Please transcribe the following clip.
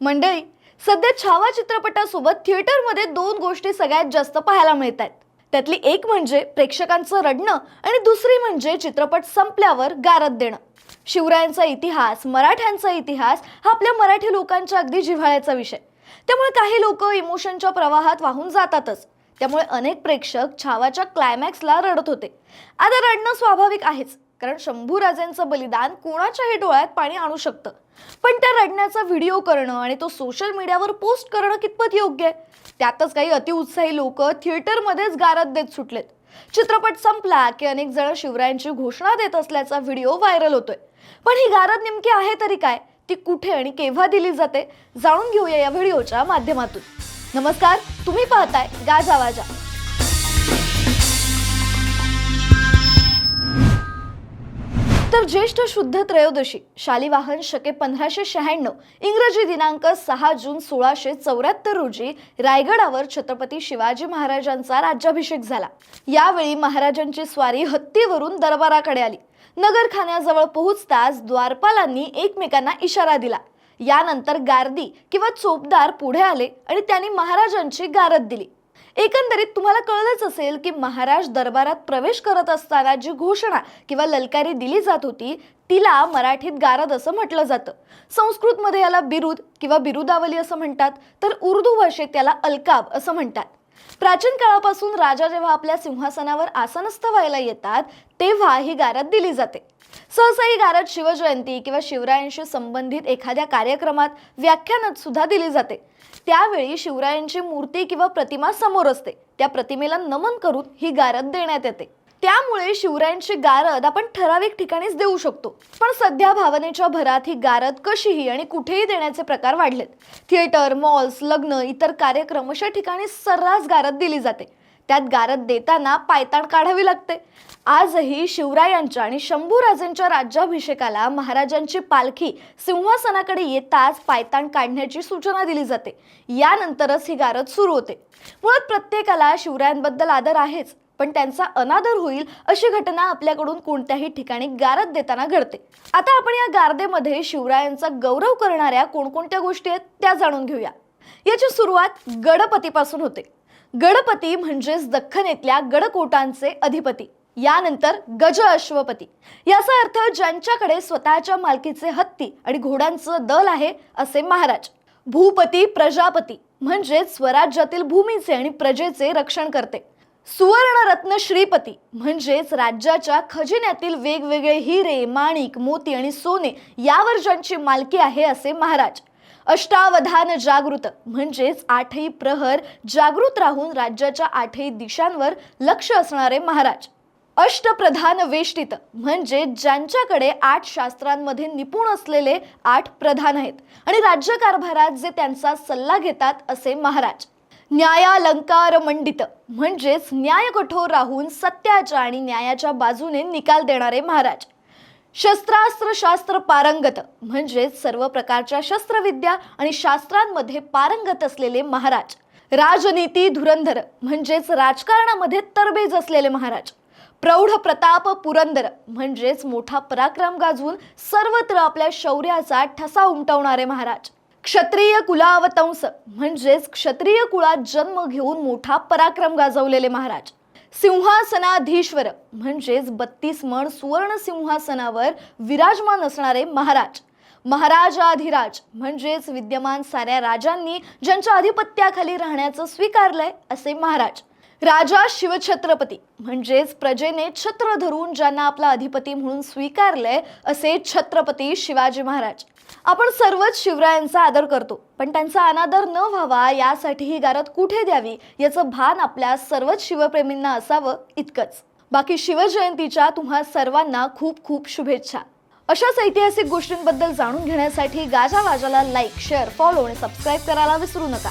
मंडळी सध्या छावा चित्रपटासोबत थिएटरमध्ये दोन गोष्टी सगळ्यात जास्त पाहायला मिळत आहेत त्यातली एक म्हणजे प्रेक्षकांचं रडणं आणि दुसरी म्हणजे चित्रपट संपल्यावर गारद देणं. शिवरायांचा इतिहास मराठ्यांचा इतिहास हा आपल्या मराठी लोकांच्या अगदी जिव्हाळ्याचा विषय. त्यामुळे काही लोक इमोशनच्या प्रवाहात वाहून जातातच. त्यामुळे अनेक प्रेक्षक छावाच्या क्लायमॅक्सला रडत होते. आता रडणं स्वाभाविक आहेच. कारण शंभू राजेंचं बलिदान कोणाच्याही डोळ्यात पाणी आणू शकतं. पण त्या रडण्याचा व्हिडिओ करणं आणि तो सोशल मीडियावर पोस्ट करणं कितपत योग्य आहे? त्यातच काही अतिउत्साही लोक थिएटरमध्येच गारद देत सुटलेत. चित्रपट संपला की अनेक जण शिवरायांची घोषणा देत असल्याचा व्हिडिओ व्हायरल होतोय. पण ही गारद नेमकी आहे तरी काय? ती कुठे आणि केव्हा दिली जाते? जाणून घेऊया या व्हिडिओच्या माध्यमातून. नमस्कार तुम्ही पाहताय गाजा ज्येष्ठ शुद्ध त्रयोदशी. शालिवाहन शके पंधराशे शहाण्णव. इंग्रजी दिनांक सहा जून सोळाशे चौऱ्याहत्तर रोजी रायगडावर छत्रपती शिवाजी महाराजांचा राज्याभिषेक झाला. यावेळी महाराजांची स्वारी हत्तीवरून दरबाराकडे आली. नगरखान्याजवळ पोहोचताच द्वारपालांनी एकमेकांना इशारा दिला. यानंतर गार्दी किंवा चोपदार पुढे आले आणि त्यांनी महाराजांची गारद दिली. एकंदरीत तुम्हाला कळलंच असेल की महाराज दरबारात प्रवेश करत असताना जी घोषणा किंवा ललकारी दिली जात होती तिला मराठीत गारद असं म्हटलं जातं. संस्कृतमध्ये याला बिरुद किंवा बिरुदावली असं म्हणतात तर उर्दू भाषेत त्याला अलकाब असं म्हणतात. प्राचीन काळापासून राजा जेव्हा आपल्या सिंहासनावर आसनस्थ व्हायला येतात तेव्हा ही गारद दिली जाते. सहसा ही गारद शिवजयंती किंवा शिवरायांशी संबंधित एखाद्या कार्यक्रमात व्याख्यानात सुद्धा दिली जाते. त्यावेळी शिवरायांची मूर्ती किंवा प्रतिमा समोर असते. त्या प्रतिमेला नमन करून ही गारद देण्यात येते. त्यामुळे शिवरायांची गारद आपण ठराविक ठिकाणीच देऊ शकतो. पण सध्या भावनेच्या भरात ही गारद कशीही आणि कुठेही देण्याचे प्रकार वाढलेत. थिएटर मॉल्स लग्न इतर कार्यक्रम अशा ठिकाणी सर्रास गारद दिली जाते. त्यात गारद देताना पायताण काढावी लागते. आजही शिवरायांच्या आणि शंभूराजेंच्या राज्याभिषेकाला महाराजांची पालखी सिंहासनाकडे येताच पायताण काढण्याची सूचना दिली जाते. यानंतरच ही गारद सुरू होते. मुळात प्रत्येकाला शिवरायांबद्दल आदर आहेच पण त्यांचा अनादर होईल अशी घटना आपल्याकडून कोणत्याही ठिकाणी गारद देताना घडते. आता आपण या गारदेमध्ये शिवरायांचा गौरव करणाऱ्या कोणकोणत्या गोष्टी आहेत त्या जाणून घेऊया. याची सुरुवात गडपतीपासून होते. गडपती म्हणजेच दख्खनेतल्या गडकोटांचे अधिपती यानंतर गज अश्वपती. याचा अर्थ ज्यांच्याकडे स्वतःच्या मालकीचे हत्ती आणि घोड्यांचं दल आहे असे महाराज. भूपती प्रजापती म्हणजेच स्वराज्यातील भूमीचे आणि प्रजेचे रक्षण करते. सुवर्णरत्न श्रीपती म्हणजेच राज्याच्या खजिन्यातील वेगवेगळे हिरे माणिक मोती आणि सोने यावर ज्यांची मालकी आहे असे महाराज. अष्टावधान जागृत म्हणजेच आठही प्रहर जागृत राहून राज्याच्या आठही दिशांवर लक्ष असणारे महाराज. अष्टप्रधान वेष्टित म्हणजे ज्यांच्याकडे आठ शास्त्रांमध्ये निपुण असलेले आठ प्रधान आहेत आणि राज्यकारभारात जे त्यांचा सल्ला घेतात असे महाराज. न्यायालंकार मंडित म्हणजेच न्याय कठोर राहून सत्याच्या आणि न्यायाच्या बाजूने निकाल देणारे महाराज. शस्त्रास्त्र शास्त्र पारंगत म्हणजेच सर्व प्रकारच्या शस्त्रविद्या आणि शास्त्रांमध्ये पारंगत असलेले महाराज. राजनीती धुरंधर म्हणजेच राजकारणामध्ये तरबेज असलेले महाराज. प्रौढ प्रताप पुरंदर म्हणजेच मोठा पराक्रम गाजवून सर्वत्र आपल्या शौर्याचा ठसा उमटवणारे महाराज. क्षत्रिय कुलावतंस म्हणजेच क्षत्रिय कुळात जन्म घेऊन मोठा पराक्रम गाजवलेले महाराज. सिंहासनाधीश्वर म्हणजेच बत्तीस मण सुवर्ण सिंहासनावर विराजमान असणारे महाराज. महाराजाधिराज म्हणजेच विद्यमान साऱ्या राजांनी ज्यांच्या अधिपत्याखाली राहण्याचं स्वीकारलंय असे महाराज. राजा शिवछत्रपती म्हणजेच प्रजेने छत्र धरून ज्यांना आपला अधिपती म्हणून स्वीकारलंय असे छत्रपती शिवाजी महाराज. आपण सर्वच शिवरायांचा आदर करतो पण त्यांचा अनादर न व्हावा यासाठी ही गारद कुठे द्यावी याचं भान आपल्या सर्वच शिवप्रेमींना असावं इतकंच. बाकी शिवजयंतीच्या तुम्हा सर्वांना खूप खूप शुभेच्छा. अशाच ऐतिहासिक गोष्टींबद्दल जाणून घेण्यासाठी गाजावाजाला लाईक शेअर फॉलो आणि सबस्क्राईब करायला विसरू नका.